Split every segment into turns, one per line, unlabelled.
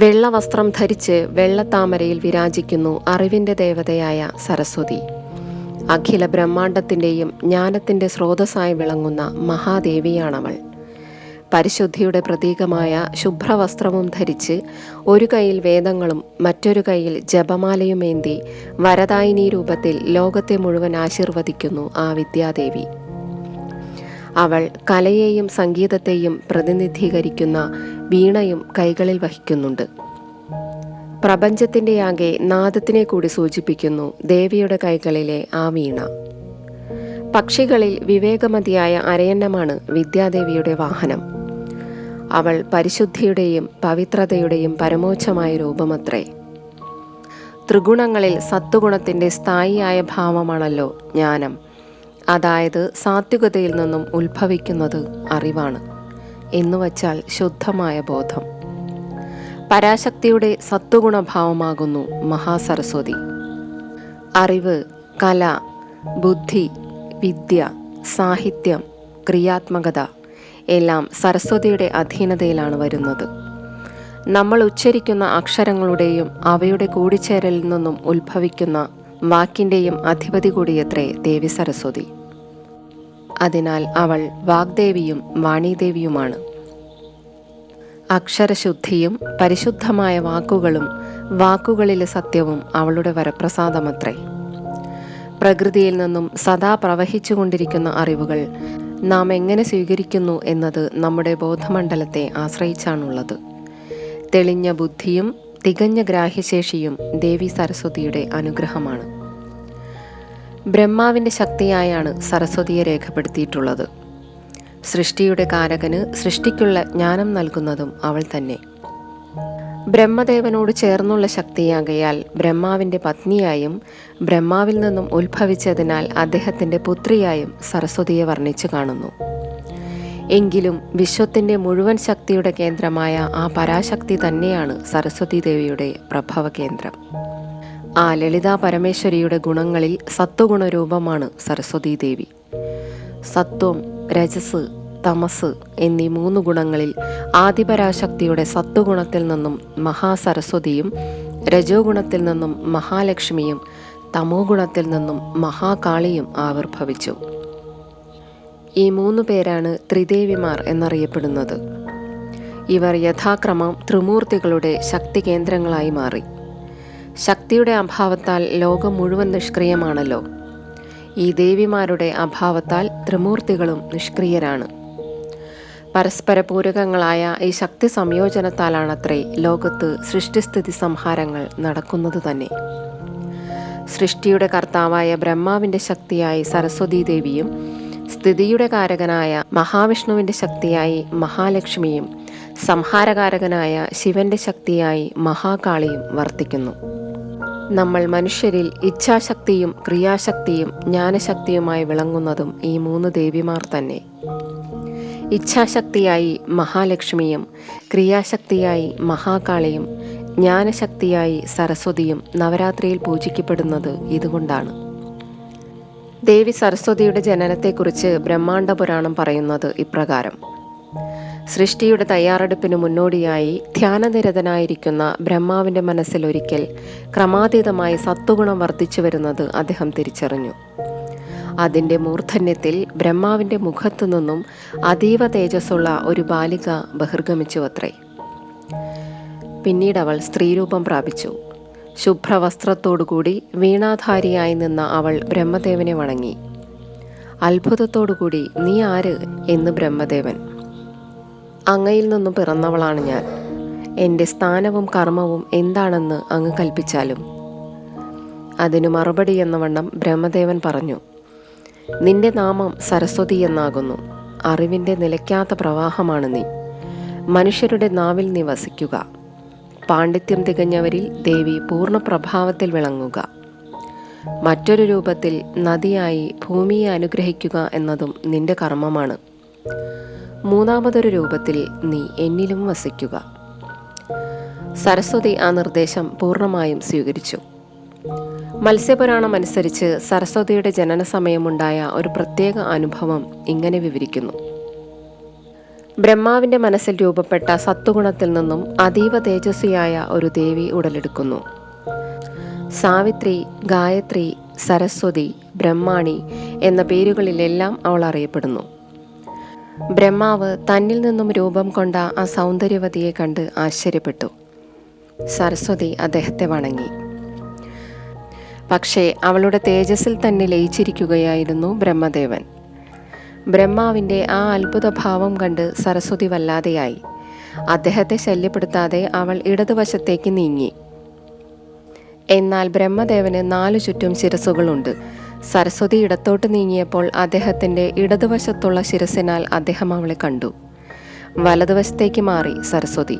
വെള്ള വസ്ത്രം ധരിച്ച് വെള്ളത്താമരയിൽ വിരാജിക്കുന്നു അറിവിന്റെ ദേവതയായ സരസ്വതി. അഖില ബ്രഹ്മാണ്ടത്തിന്റെയും ജ്ഞാനത്തിന്റെ സ്രോതസ്സായി വിളങ്ങുന്ന മഹാദേവിയാണവൾ. പരിശുദ്ധിയുടെ പ്രതീകമായ ശുഭ്രവസ്ത്രവും ധരിച്ച് ഒരു കൈയിൽ വേദങ്ങളും മറ്റൊരു കൈയിൽ ജപമാലയുമേന്തി വരദായിനി രൂപത്തിൽ ലോകത്തെ മുഴുവൻ ആശീർവദിക്കുന്നു ആ വിദ്യാദേവി. അവൾ കലയെയും സംഗീതത്തെയും പ്രതിനിധീകരിക്കുന്ന വീണയും കൈകളിൽ വഹിക്കുന്നുണ്ട്. പ്രപഞ്ചത്തിന്റെ ആകെ നാദത്തിനെ കൂടി സൂചിപ്പിക്കുന്നു ദേവിയുടെ കൈകളിലെ ആ വീണ. പക്ഷികളിൽ വിവേകമതിയായ അരയന്നമാണ് വിദ്യാദേവിയുടെ വാഹനം. അവൾ പരിശുദ്ധിയുടെയും പവിത്രതയുടെയും പരമോച്ഛമായ രൂപമത്രേ. ത്രിഗുണങ്ങളിൽ സത്വഗുണത്തിന്റെ സ്ഥായിയായ ഭാവമാണല്ലോ ജ്ഞാനം. അതായത് സാത്വികതയിൽ നിന്നും ഉത്ഭവിക്കുന്നത് അറിവാണ്. എന്നുവച്ചാൽ ശുദ്ധമായ ബോധം. പരാശക്തിയുടെ സത്വഗുണഭാവമാകുന്നു മഹാസരസ്വതി. അറിവ് കല ബുദ്ധി വിദ്യ സാഹിത്യം ക്രിയാത്മകത എല്ലാം സരസ്വതിയുടെ അധീനതയിലാണ് വരുന്നത്. നമ്മൾ ഉച്ചരിക്കുന്ന അക്ഷരങ്ങളുടെയും അവയുടെ കൂടിച്ചേരലിൽ നിന്നും ഉത്ഭവിക്കുന്ന വാക്കിന്റെയും അധിപതി കൂടിയത്രേ ദേവി സരസ്വതി. അതിനാൽ അവൾ വാഗ്ദേവിയും വാണിദേവിയുമാണ്. അക്ഷരശുദ്ധിയും പരിശുദ്ധമായ വാക്കുകളും വാക്കുകളിലെ സത്യവും അവളുടെ വരപ്രസാദമത്രേ. പ്രകൃതിയിൽ നിന്നും സദാ പ്രവഹിച്ചുകൊണ്ടിരിക്കുന്ന അറിവുകൾ നാം എങ്ങനെ സ്വീകരിക്കുന്നു എന്നത് നമ്മുടെ ബോധമണ്ഡലത്തെ ആശ്രയിച്ചാണുള്ളത്. തെളിഞ്ഞ ബുദ്ധിയും തികഞ്ഞ ഗ്രാഹ്യശേഷിയും ദേവി സരസ്വതിയുടെ അനുഗ്രഹമാണ്. ബ്രഹ്മാവിന്റെ ശക്തിയായാണ് സരസ്വതിയെ രേഖപ്പെടുത്തിയിട്ടുള്ളത്. സൃഷ്ടിയുടെ കാരകന് സൃഷ്ടിക്കുള്ള ജ്ഞാനം നൽകുന്നതും അവൾ തന്നെ. ബ്രഹ്മദേവനോട് ചേർന്നുള്ള ശക്തിയാകയാൽ ബ്രഹ്മാവിന്റെ പത്നിയായും ബ്രഹ്മാവിൽ നിന്നും ഉത്ഭവിച്ചതിനാൽ അദ്ദേഹത്തിന്റെ പുത്രിയായും സരസ്വതിയെ വർണിച്ചു കാണുന്നു. എങ്കിലും വിശ്വത്തിന്റെ മുഴുവൻ ശക്തിയുടെ കേന്ദ്രമായ ആ പരാശക്തി തന്നെയാണ് സരസ്വതി ദേവിയുടെ പ്രഭവ കേന്ദ്രം ആ ലളിതാ പരമേശ്വരിയുടെ ഗുണങ്ങളിൽ സത്വഗുണരൂപമാണ് സരസ്വതീ ദേവി. സത്വം രജസ് തമസ് എന്നീ മൂന്ന് ഗുണങ്ങളിൽ ആദിപരാശക്തിയുടെ സത്വഗുണത്തിൽ നിന്നും മഹാസരസ്വതിയും രജോ ഗുണത്തിൽ നിന്നും മഹാലക്ഷ്മിയും തമോ ഗുണത്തിൽ നിന്നും മഹാകാളിയും ആവിർഭവിച്ചു. ഈ മൂന്ന് പേരാണ് ത്രിദേവിമാർ എന്നറിയപ്പെടുന്നത്. ഇവർ യഥാക്രമം ത്രിമൂർത്തികളുടെ ശക്തി കേന്ദ്രങ്ങളായി മാറി. ശക്തിയുടെ അഭാവത്താൽ ലോകം മുഴുവൻ നിഷ്ക്രിയമാണല്ലോ. ഈ ദേവിമാരുടെ അഭാവത്താൽ ത്രിമൂർത്തികളും നിഷ്ക്രിയരാണ്. പരസ്പര പൂരകങ്ങളായ ഈ ശക്തി സംയോജനത്താലാണത്രേ ലോകത്ത് സൃഷ്ടിസ്ഥിതി സംഹാരങ്ങൾ നടക്കുന്നത് തന്നെ. സൃഷ്ടിയുടെ കർത്താവായ ബ്രഹ്മാവിന്റെ ശക്തിയായി സരസ്വതീ ദേവിയും സ്ഥിതിയുടെ കാരകനായ മഹാവിഷ്ണുവിന്റെ ശക്തിയായി മഹാലക്ഷ്മിയും സംഹാരകാരകനായ ശിവന്റെ ശക്തിയായി മഹാകാളിയും വർത്തിക്കുന്നു. നമ്മൾ മനുഷ്യരിൽ ഇച്ഛാശക്തിയും ക്രിയാശക്തിയും ജ്ഞാനശക്തിയുമായി വിളങ്ങുന്നതും ഈ മൂന്ന് ദേവിമാർ തന്നെ. ഇച്ഛാശക്തിയായി മഹാലക്ഷ്മിയും ക്രിയാശക്തിയായി മഹാകാളിയും ജ്ഞാനശക്തിയായി സരസ്വതിയും നവരാത്രിയിൽ പൂജിക്കപ്പെടുന്നത് ഇതുകൊണ്ടാണ്. ദേവി സരസ്വതിയുടെ ജനനത്തെക്കുറിച്ച് ബ്രഹ്മാണ്ഡ പുരാണം പറയുന്നത് ഇപ്രകാരം. സൃഷ്ടിയുടെ തയ്യാറെടുപ്പിന് മുന്നോടിയായി ധ്യാനനിരതനായിരിക്കുന്ന ബ്രഹ്മാവിന്റെ മനസ്സിൽ ഒരിക്കൽ ക്രമാതീതമായി സത്വഗുണം വർദ്ധിച്ചു വരുന്നത് അദ്ദേഹം തിരിച്ചറിഞ്ഞു. അതിന്റെ മൂർധന്യത്തിൽ ബ്രഹ്മാവിന്റെ മുഖത്തു നിന്നും അതീവ തേജസ്സുള്ള ഒരു ബാലിക ബഹിർഗമിച്ചു അത്രേ പിന്നീട് അവൾ സ്ത്രീരൂപം പ്രാപിച്ചു. ശുഭ്രവസ്ത്രത്തോടുകൂടി വീണാധാരിയായി നിന്ന അവൾ ബ്രഹ്മദേവനെ വണങ്ങി. അത്ഭുതത്തോടുകൂടി നീ ആര്? എന്ന് ബ്രഹ്മദേവൻ. അങ്ങയിൽ നിന്നും പിറന്നവളാണ് ഞാൻ. എന്റെ സ്ഥാനവും കർമ്മവും എന്താണെന്ന് അങ്ങ് കൽപ്പിച്ചാലും. അതിനു മറുപടി എന്ന വണ്ണം ബ്രഹ്മദേവൻ പറഞ്ഞു നിന്റെ നാമം സരസ്വതി എന്നാകുന്നു. അറിവിന്റെ നിലയ്ക്കാത്ത പ്രവാഹമാണ് നീ. മനുഷ്യരുടെ നാവിൽ നിവസിക്കുക പാണ്ഡിത്യം തികഞ്ഞവരിൽ ദേവി പൂർണ പ്രഭാവത്തിൽ വിളങ്ങുക. മറ്റൊരു രൂപത്തിൽ നദിയായി ഭൂമിയെ അനുഗ്രഹിക്കുക എന്നതും നിന്റെ കർമ്മമാണ്. മൂന്നാമതൊരു രൂപത്തിൽ നീ എന്നിലും വസിക്കുക. സരസ്വതി ആ നിർദ്ദേശം പൂർണമായും സ്വീകരിച്ചു. മത്സ്യപുരാണം അനുസരിച്ച് സരസ്വതിയുടെ ജനന സമയമുണ്ടായ ഒരു പ്രത്യേക അനുഭവം ഇങ്ങനെ വിവരിക്കുന്നു. ബ്രഹ്മാവിന്റെ മനസ്സിൽ രൂപപ്പെട്ട സത്വഗുണത്തിൽ നിന്നും അതീവ തേജസ്വിയായ ഒരു ദേവി ഉടലെടുക്കുന്നു. സാവിത്രി ഗായത്രി സരസ്വതി ബ്രഹ്മാണി എന്ന പേരുകളിലെല്ലാം അവൾ അറിയപ്പെടുന്നു. ബ്രഹ്മാവ് തന്നിൽ നിന്നും രൂപം കൊണ്ട ആ സൗന്ദര്യവതിയെ കണ്ട് ആശ്ചര്യപ്പെട്ടു. സരസ്വതി അദ്ദേഹത്തെ വണങ്ങി. പക്ഷേ അവളുടെ തേജസ്സിൽ തന്നെ ലയിച്ചിരിക്കുകയായിരുന്നു ബ്രഹ്മദേവൻ. ബ്രഹ്മാവിന്റെ ആ അത്ഭുത ഭാവം കണ്ട് സരസ്വതി വല്ലാതെയായി. അദ്ദേഹത്തെ ശല്യപ്പെടുത്താതെ അവൾ ഇടതുവശത്തേക്ക് നീങ്ങി. എന്നാൽ ബ്രഹ്മദേവന് നാലു ചുറ്റും ശിരസുകളുണ്ട് സരസ്വതി ഇടത്തോട്ട് നീങ്ങിയപ്പോൾ അദ്ദേഹത്തിന്റെ ഇടതുവശത്തുള്ള ശിരസിനാൽ അദ്ദേഹം അവളെ കണ്ടു. വലതുവശത്തേക്ക് മാറി സരസ്വതി.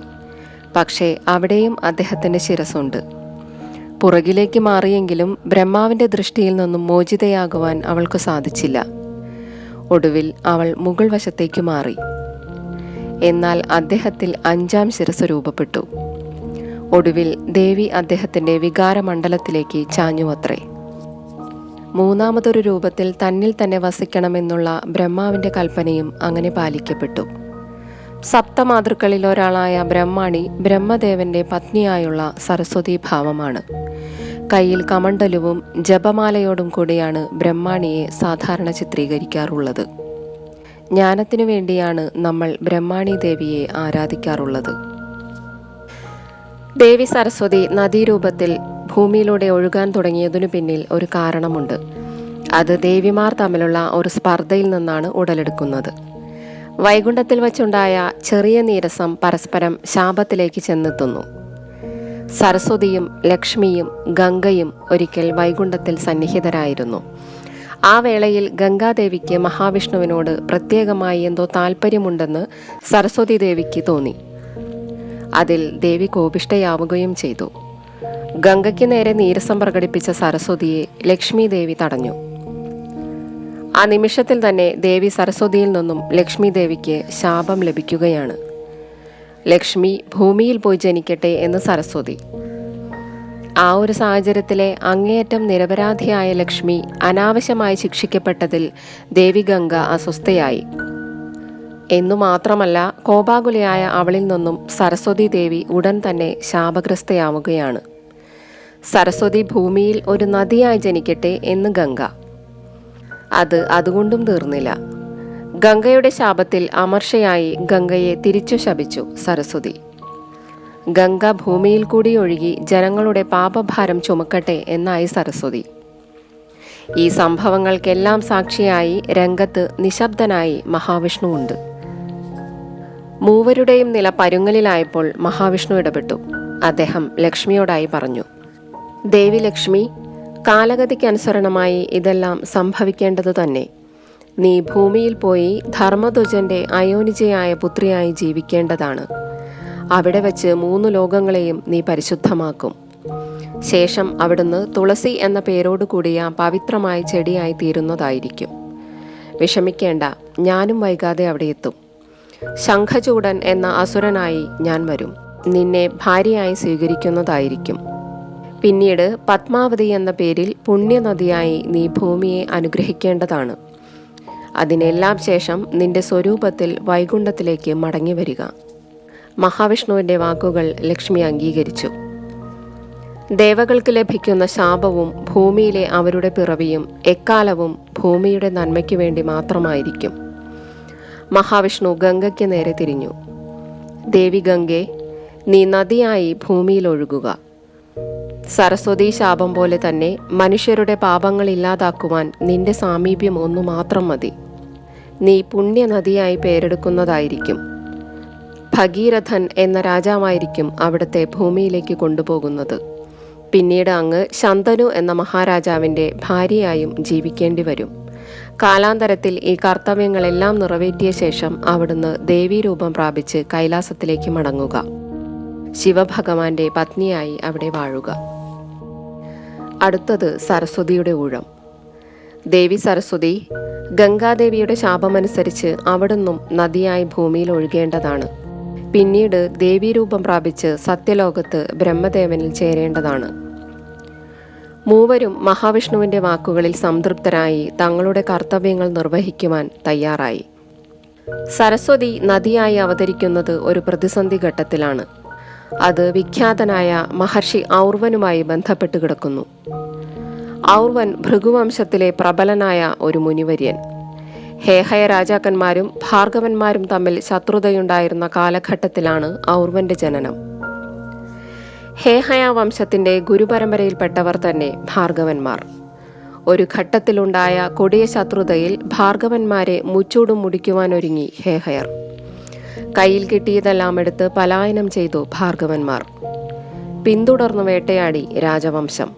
പക്ഷേ അവിടെയും അദ്ദേഹത്തിന്റെ ശിരസുണ്ട്. പുറകിലേക്ക് മാറിയെങ്കിലും ബ്രഹ്മാവിന്റെ ദൃഷ്ടിയിൽ നിന്നും മോചിതയാകുവാൻ അവൾക്ക് സാധിച്ചില്ല. ഒടുവിൽ അവൾ മുകൾ വശത്തേക്ക് മാറി. എന്നാൽ അദ്ദേഹത്തിൽ അഞ്ചാം ശിരസ് രൂപപ്പെട്ടു. ഒടുവിൽ ദേവി അദ്ദേഹത്തിന്റെ വികാരമണ്ഡലത്തിലേക്ക് ചാഞ്ഞുവത്രേ. മൂന്നാമതൊരു രൂപത്തിൽ തന്നിൽ തന്നെ വസിക്കണമെന്നുള്ള ബ്രഹ്മാവിന്റെ കൽപ്പനയും അങ്ങനെ പാലിക്കപ്പെട്ടു. സപ്തമാതൃക്കളിൽ ഒരാളായ ബ്രഹ്മാണി ബ്രഹ്മദേവന്റെ പത്നിയായുള്ള സരസ്വതി ഭാവമാണ്. കയ്യിൽ കമണ്ടലുവും ജപമാലയോടും കൂടിയാണ് ബ്രഹ്മാണിയെ സാധാരണ ചിത്രീകരിക്കാറുള്ളത്. ജ്ഞാനത്തിനു വേണ്ടിയാണ് നമ്മൾ ബ്രഹ്മാണി ദേവിയെ ആരാധിക്കാറുള്ളത്. ദേവി സരസ്വതി നദീരൂപത്തിൽ ഭൂമിയിലൂടെ ഒഴുകാൻ തുടങ്ങിയതിനു പിന്നിൽ ഒരു കാരണമുണ്ട്. അത് ദേവിമാർ തമ്മിലുള്ള ഒരു സ്പർദ്ധയിൽ നിന്നാണ് ഉടലെടുക്കുന്നത്. വൈകുണ്ഠത്തിൽ വച്ചുണ്ടായ ചെറിയ നീരസം പരസ്പരം ശാപത്തിലേക്ക് ചെന്നെത്തുന്നു. സരസ്വതിയും ലക്ഷ്മിയും ഗംഗയും ഒരിക്കൽ വൈകുണ്ഠത്തിൽ സന്നിഹിതരായിരുന്നു. ആ വേളയിൽ ഗംഗാദേവിക്ക് മഹാവിഷ്ണുവിനോട് പ്രത്യേകമായി എന്തോ താല്പര്യമുണ്ടെന്ന് സരസ്വതി ദേവിക്ക് തോന്നി. അതിൽ ദേവി കോപിഷ്ടയാവുകയും ചെയ്തു. ഗംഗയ്ക്ക് നേരെ നീരസം പ്രകടിപ്പിച്ച സരസ്വതിയെ ലക്ഷ്മി ദേവി തടഞ്ഞു. ആ നിമിഷത്തിൽ തന്നെ ദേവി സരസ്വതിയിൽ നിന്നും ലക്ഷ്മി ദേവിക്ക് ശാപം ലഭിക്കുകയാണ്. ലക്ഷ്മി ഭൂമിയിൽ പോയി ജനിക്കട്ടെ എന്ന് സരസ്വതി. ആ ഒരു സാഹചര്യത്തിലെ അങ്ങേയറ്റം നിരപരാധിയായ ലക്ഷ്മി അനാവശ്യമായി ശിക്ഷിക്കപ്പെട്ടതിൽ ദേവി ഗംഗ അസ്വസ്ഥയായി. എന്നു മാത്രമല്ല കോപാകുലയായ അവളിൽ നിന്നും സരസ്വതി ദേവി ഉടൻ തന്നെ ശാപഗ്രസ്തയാവുകയാണ്. സരസ്വതി ഭൂമിയിൽ ഒരു നദിയായി ജനിക്കട്ടെ എന്ന് ഗംഗ. അത് അതുകൊണ്ടും തീർന്നില്ല. ഗംഗയുടെ ശാപത്തിൽ അമർഷയായി ഗംഗയെ തിരിച്ചു ശപിച്ചു സരസ്വതി. ഗംഗ ഭൂമിയിൽ കൂടി ഒഴുകി ജനങ്ങളുടെ പാപഭാരം ചുമക്കട്ടെ എന്നായി സരസ്വതി. ഈ സംഭവങ്ങൾക്കെല്ലാം സാക്ഷിയായി രംഗത്ത് നിശബ്ദനായി മഹാവിഷ്ണു ഉണ്ട് മൂവരുടെയും നില പരുങ്ങലിലായപ്പോൾ മഹാവിഷ്ണു ഇടപെട്ടു. അദ്ദേഹം ലക്ഷ്മിയോടായി പറഞ്ഞു ദേവി ലക്ഷ്മി കാലഗതിക്കനുസരണമായി ഇതെല്ലാം സംഭവിക്കേണ്ടതു തന്നെ. നീ ഭൂമിയിൽ പോയി ധർമ്മധ്വജന്റെ അയോനിജയായ പുത്രിയായി ജീവിക്കേണ്ടതാണ്. അവിടെ വച്ച് മൂന്ന് ലോകങ്ങളെയും നീ പരിശുദ്ധമാക്കും. ശേഷം അവിടുന്ന് തുളസി എന്ന പേരോട് കൂടിയ പവിത്രമായ ചെടിയായി തീരുന്നതായിരിക്കും. വിഷമിക്കേണ്ട ഞാനും വൈകാതെ അവിടെ എത്തും. ശംഖചൂടൻ എന്ന അസുരനായി ഞാൻ വരും. നിന്നെ ഭാര്യയായി സ്വീകരിക്കുന്നതായിരിക്കും. പിന്നീട് പത്മാവതി എന്ന പേരിൽ പുണ്യനദിയായി നീ ഭൂമിയെ അനുഗ്രഹിക്കേണ്ടതാണ്. അതിനെല്ലാം ശേഷം നിന്റെ സ്വരൂപത്തിൽ വൈകുണ്ഠത്തിലേക്ക് മടങ്ങി വരിക മഹാവിഷ്ണുവിന്റെ വാക്കുകൾ ലക്ഷ്മി അംഗീകരിച്ചു. ദേവകൾക്ക് ലഭിക്കുന്ന ശാപവും ഭൂമിയിലെ അവരുടെ പിറവിയും എക്കാലവും ഭൂമിയുടെ നന്മയ്ക്ക് വേണ്ടി മാത്രമായിരിക്കും. മഹാവിഷ്ണു ഗംഗയ്ക്ക് നേരെ തിരിഞ്ഞു. ദേവി ഗംഗെ നീ നദിയായി ഭൂമിയിൽ ഒഴുകുക. സരസ്വതി ശാപം പോലെ തന്നെ മനുഷ്യരുടെ പാപങ്ങൾ ഇല്ലാതാക്കുവാൻ നിന്റെ സാമീപ്യം ഒന്നു മാത്രം മതി. നീ പുണ്യനദിയായി പേരെടുക്കുന്നതായിരിക്കും. ഭഗീരഥൻ എന്ന രാജാവായിരിക്കും അവിടുത്തെ ഭൂമിയിലേക്ക് കൊണ്ടുപോകുന്നത്. പിന്നീട് അങ്ങ് ശന്തനു എന്ന മഹാരാജാവിന്റെ ഭാര്യയായും ജീവിക്കേണ്ടി വരും. കാലാന്തരത്തിൽ ഈ കർത്തവ്യങ്ങളെല്ലാം നിറവേറ്റിയ ശേഷം അവിടുന്ന് ദേവീരൂപം പ്രാപിച്ച് കൈലാസത്തിലേക്ക് മടങ്ങുക. ശിവഭഗവാന്റെ പത്നിയായി അവിടെ വാഴുക. അടുത്തത് സരസ്വതിയുടെ ഊഴം. ദേവി സരസ്വതി ഗംഗാദേവിയുടെ ശാപമനുസരിച്ച് അവിടുന്നും നദിയായി ഭൂമിയിൽ ഒഴുകേണ്ടതാണ്. പിന്നീട് ദേവീരൂപം പ്രാപിച്ച് സത്യലോകത്ത് ബ്രഹ്മദേവനിൽ ചേരേണ്ടതാണ്. മൂവരും മഹാവിഷ്ണുവിന്റെ വാക്കുകളിൽ സംതൃപ്തരായി തങ്ങളുടെ കർത്തവ്യങ്ങൾ നിർവഹിക്കുവാൻ തയ്യാറായി. സരസ്വതി നദിയായി അവതരിക്കുന്നത് ഒരു പ്രതിസന്ധി ഘട്ടത്തിലാണ്. അത് വിഖ്യാതനായ മഹർഷി ഔർവനുമായി ബന്ധപ്പെട്ട് കിടക്കുന്നു. ഔർവൻ ഭൃഗുവംശത്തിലെ പ്രബലനായ ഒരു മുനിവര്യൻ. ഹേഹയ രാജാക്കന്മാരും ഭാർഗവന്മാരും തമ്മിൽ ശത്രുതയുണ്ടായിരുന്ന കാലഘട്ടത്തിലാണ് ഔർവന്റെ ജനനം. ഹേഹയ വംശത്തിന്റെ ഗുരുപരമ്പരയിൽപ്പെട്ടവർ തന്നെ ഭാർഗവന്മാർ. ഒരു ഘട്ടത്തിലുണ്ടായ കൊടിയ ശത്രുതയിൽ ഭാർഗവന്മാരെ മുച്ചൂടും മുടിക്കുവാനൊരുങ്ങി ഹേഹയർ. കയ്യിൽ കിട്ടിയതെല്ലാം എടുത്ത് പലായനം ചെയ്തു ഭാർഗവന്മാർ. പിന്തുടർന്നു വേട്ടയാടി രാജവംശം.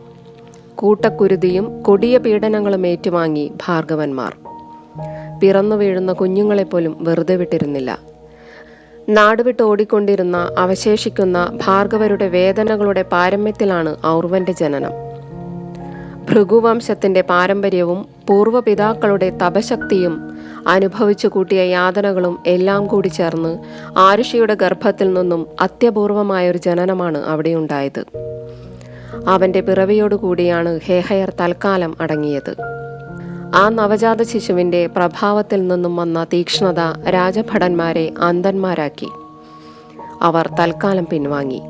കൂട്ടക്കുരുതിയും കൊടിയ പീഡനങ്ങളും ഏറ്റുവാങ്ങി ഭാർഗവന്മാർ. പിറന്നു വീഴുന്ന കുഞ്ഞുങ്ങളെപ്പോലും വെറുതെ വിട്ടിരുന്നില്ല. നാടുവിട്ട് ഓടിക്കൊണ്ടിരുന്ന അവശേഷിക്കുന്ന ഭാർഗവരുടെ വേദനകളുടെ പാരമ്യത്തിലാണ് ഔർവന്റെ ജനനം. ഭൃഗുവംശത്തിന്റെ പാരമ്പര്യവും പൂർവപിതാക്കളുടെ തപശക്തിയും അനുഭവിച്ചു കൂട്ടിയ യാതനകളും എല്ലാം കൂടി ചേർന്ന് ആരുഷിയുടെ ഗർഭത്തിൽ നിന്നും അത്യപൂർവമായൊരു ജനനമാണ് അവിടെയുണ്ടായത്. അവന്റെ പിറവിയോടുകൂടിയാണ് ഹേഹയർ തൽക്കാലം അടങ്ങിയത്. ആ നവജാത ശിശുവിന്റെ പ്രഭാവത്തിൽ നിന്നും വന്ന തീക്ഷ്ണത രാജഭടന്മാരെ അന്ധന്മാരാക്കി. അവർ തൽക്കാലം പിൻവാങ്ങി.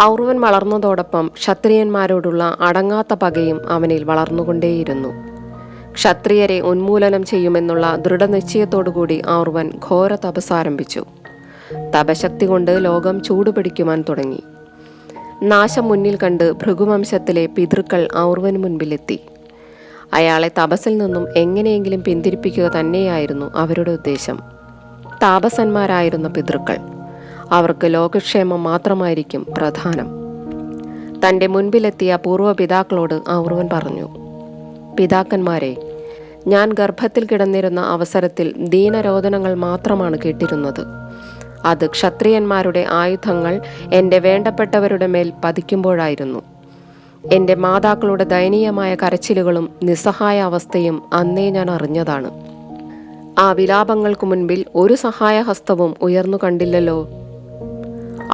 ഔർവൻ വളർന്നതോടൊപ്പം ക്ഷത്രിയന്മാരോടുള്ള അടങ്ങാത്ത പകയും അവനിൽ വളർന്നുകൊണ്ടേയിരുന്നു. ക്ഷത്രിയരെ ഉന്മൂലനം ചെയ്യുമെന്നുള്ള ദൃഢനിശ്ചയത്തോടുകൂടി ഔർവൻ ഘോര തപസ് ആരംഭിച്ചു. തപശക്തി കൊണ്ട് ലോകം ചൂടുപിടിക്കുവാൻ തുടങ്ങി. നാശം മുന്നിൽ കണ്ട് ഭൃഗുവംശത്തിലെ പിതൃക്കൾ ഔർവന് മുൻപിലെത്തി. അയാളെ തപസ്സിൽ നിന്നും എങ്ങനെയെങ്കിലും പിന്തിരിപ്പിക്കുക തന്നെയായിരുന്നു അവരുടെ ഉദ്ദേശം. താപസന്മാരായിരുന്ന പിതൃക്കൾ അവർക്ക് ലോകക്ഷേമം മാത്രമായിരിക്കും പ്രധാനം. തന്റെ മുൻപിലെത്തിയ പൂർവപിതാക്കളോട് ഔർവൻ പറഞ്ഞു പിതാക്കന്മാരെ ഞാൻ ഗർഭത്തിൽ കിടന്നിരുന്ന അവസരത്തിൽ ദീനരോധനങ്ങൾ മാത്രമാണ് കേട്ടിരുന്നത്. അത് ക്ഷത്രിയന്മാരുടെ ആയുധങ്ങൾ എന്റെ വേണ്ടപ്പെട്ടവരുടെ മേൽ പതിക്കുമ്പോഴായിരുന്നു. എന്റെ മാതാക്കളുടെ ദയനീയമായ കരച്ചിലുകളും നിസ്സഹായ അവസ്ഥയും അന്നേ ഞാൻ അറിഞ്ഞതാണ്. ആ വിലാപങ്ങൾക്ക് മുൻപിൽ ഒരു സഹായഹസ്തവും ഉയർന്നു കണ്ടില്ലല്ലോ.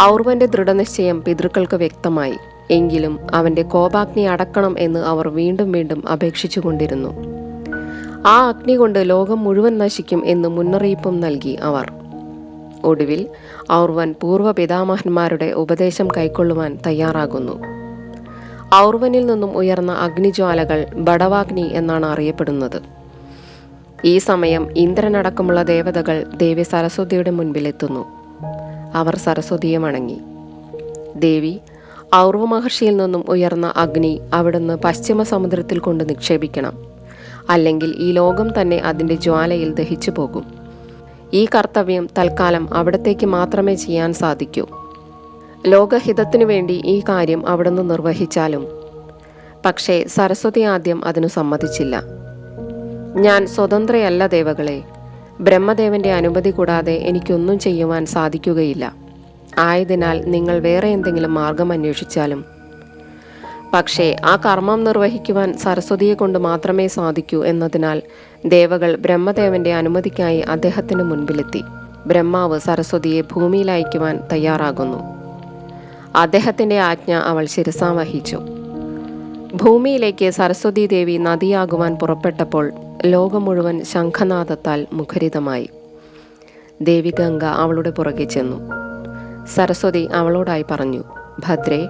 ഔർവന്റെ ദൃഢനിശ്ചയം പിതൃക്കൾക്ക് വ്യക്തമായി. എങ്കിലും അവന്റെ കോപാഗ്നി അടക്കണം എന്ന് അവർ വീണ്ടും വീണ്ടും അപേക്ഷിച്ചുകൊണ്ടിരുന്നു. ആ അഗ്നി കൊണ്ട് ലോകം മുഴുവൻ നശിക്കും എന്ന് മുന്നറിയിപ്പും നൽകി അവർ. ഒടുവിൽ ഔർവൻ പൂർവ പിതാമഹന്മാരുടെ ഉപദേശം കൈക്കൊള്ളുവാൻ തയ്യാറാകുന്നു. ഔർവനിൽ നിന്നും ഉയർന്ന അഗ്നിജ്വാലകൾ ബടവാഗ്നി എന്നാണ് അറിയപ്പെടുന്നത്. ഈ സമയം ഇന്ദ്രനടക്കമുള്ള ദേവതകൾ ദേവി സരസ്വതിയുടെ മുൻപിലെത്തുന്നു. അവർ സരസ്വതിയെ മണങ്ങി ദേവി ഔർവ മഹർഷിയിൽ നിന്നും ഉയർന്ന അഗ്നി അവിടുന്ന് പശ്ചിമ സമുദ്രത്തിൽ കൊണ്ട് നിക്ഷേപിക്കണം. അല്ലെങ്കിൽ ഈ ലോകം തന്നെ അതിന്റെ ജ്വാലയിൽ ദഹിച്ചു പോകും. ഈ കർത്തവ്യം തൽക്കാലം അവിടത്തേക്ക് മാത്രമേ ചെയ്യാൻ സാധിക്കൂ. ലോകഹിതത്തിനു വേണ്ടി ഈ കാര്യം അവിടുന്ന് നിർവഹിച്ചാലും. പക്ഷേ സരസ്വതി ആദ്യം അതിനു സമ്മതിച്ചില്ല. ഞാൻ സ്വതന്ത്രയല്ല ദേവകളെ. ബ്രഹ്മദേവന്റെ അനുമതി കൂടാതെ എനിക്കൊന്നും ചെയ്യുവാൻ സാധിക്കുകയില്ല. ആയതിനാൽ നിങ്ങൾ വേറെ എന്തെങ്കിലും മാർഗം അന്വേഷിച്ചാലും. പക്ഷേ ആ കർമ്മം നിർവഹിക്കുവാൻ സരസ്വതിയെ കൊണ്ട് മാത്രമേ സാധിക്കൂ എന്നതിനാൽ ദേവകൾ ബ്രഹ്മദേവന്റെ അനുമതിക്കായി അദ്ദേഹത്തിന് മുൻപിലെത്തി. ബ്രഹ്മാവ് സരസ്വതിയെ ഭൂമിയിൽ അയക്കുവാൻ തയ്യാറാകുന്നു. അദ്ദേഹത്തിന്റെ ആജ്ഞ അവൾ ശിരസാവഹിച്ചു. ഭൂമിയിലേക്ക് സരസ്വതി ദേവി നദിയാകുവാൻ പുറപ്പെട്ടപ്പോൾ ലോകം മുഴുവൻ ശംഖനാഥത്താൽ മുഖരിതമായി. ദേവി ഗംഗ അവളുടെ പുറകെ ചെന്നു. സരസ്വതി അവളോടായി പറഞ്ഞു ഭദ്രേ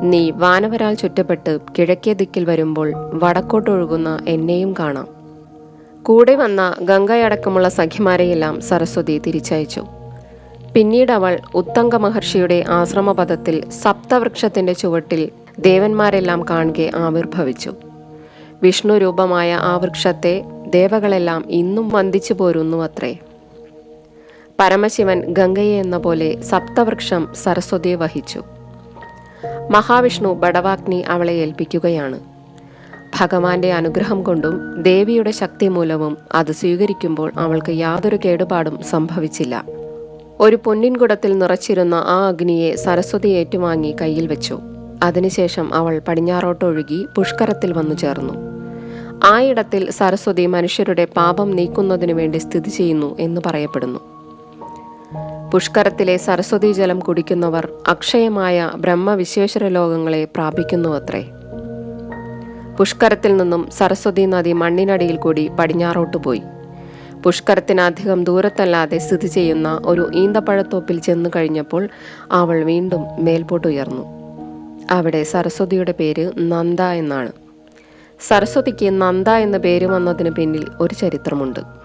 നീ വാനവരാൽ ചുറ്റപ്പെട്ട് കിഴക്കേ ദിക്കിൽ വരുമ്പോൾ വടക്കോട്ടൊഴുകുന്ന എന്നെയും കാണാം. കൂടെ വന്ന ഗംഗയടക്കമുള്ള സഖിമാരെയെല്ലാം സരസ്വതി തിരിച്ചയച്ചു. പിന്നീട് അവൾ ഉത്തങ്ക മഹർഷിയുടെ ആശ്രമപഥത്തിൽ സപ്തവൃക്ഷത്തിന്റെ ചുവട്ടിൽ ദേവന്മാരെല്ലാം കാണുകെ ആവിർഭവിച്ചു. വിഷ്ണു രൂപമായ ആ വൃക്ഷത്തെ ദേവകളെല്ലാം ഇന്നും വന്ദിച്ചു പോരുന്നു അത്രേ. പരമശിവൻ ഗംഗയെ എന്ന പോലെ സപ്തവൃക്ഷം സരസ്വതിയെ വഹിച്ചു. മഹാവിഷ്ണു ബടവാഗ്നി അവളെ ഏൽപ്പിക്കുകയാണ്. ഭഗവാന്റെ അനുഗ്രഹം കൊണ്ടും ദേവിയുടെ ശക്തി മൂലവും അത് സ്വീകരിക്കുമ്പോൾ അവൾക്ക് യാതൊരു കേടുപാടും സംഭവിച്ചില്ല. ഒരു പൊന്നിൻകുടത്തിൽ നിറച്ചിരുന്ന ആ അഗ്നിയെ സരസ്വതി ഏറ്റുവാങ്ങി കയ്യിൽ വെച്ചു. അതിനുശേഷം അവൾ പടിഞ്ഞാറോട്ടൊഴുകി പുഷ്കരത്തിൽ വന്നു ചേർന്നു. ആ ഇടത്തിൽ സരസ്വതി മനുഷ്യരുടെ പാപം നീക്കുന്നതിനു വേണ്ടി സ്ഥിതി ചെയ്യുന്നു എന്ന് പറയപ്പെടുന്നു. പുഷ്കരത്തിലെ സരസ്വതി ജലം കുടിക്കുന്നവർ അക്ഷയമായ ബ്രഹ്മവിശേഷര ലോകങ്ങളെ പ്രാപിക്കുന്നുവത്രേ പുഷ്കരത്തിൽ നിന്നും സരസ്വതി നദി മണ്ണിനടിയിൽ കൂടി പടിഞ്ഞാറോട്ട് പോയി. പുഷ്കരത്തിനധികം ദൂരത്തല്ലാതെ സ്ഥിതി ചെയ്യുന്ന ഒരു ഈന്തപ്പഴത്തോപ്പിൽ ചെന്നു കഴിഞ്ഞപ്പോൾ അവൾ വീണ്ടും മേൽപോട്ടുയർന്നു അവിടെ സരസ്വതിയുടെ പേര് നന്ദ എന്നാണ്. സരസ്വതിക്ക് നന്ദ എന്ന പേര് വന്നതിന് പിന്നിൽ ഒരു ചരിത്രമുണ്ട്.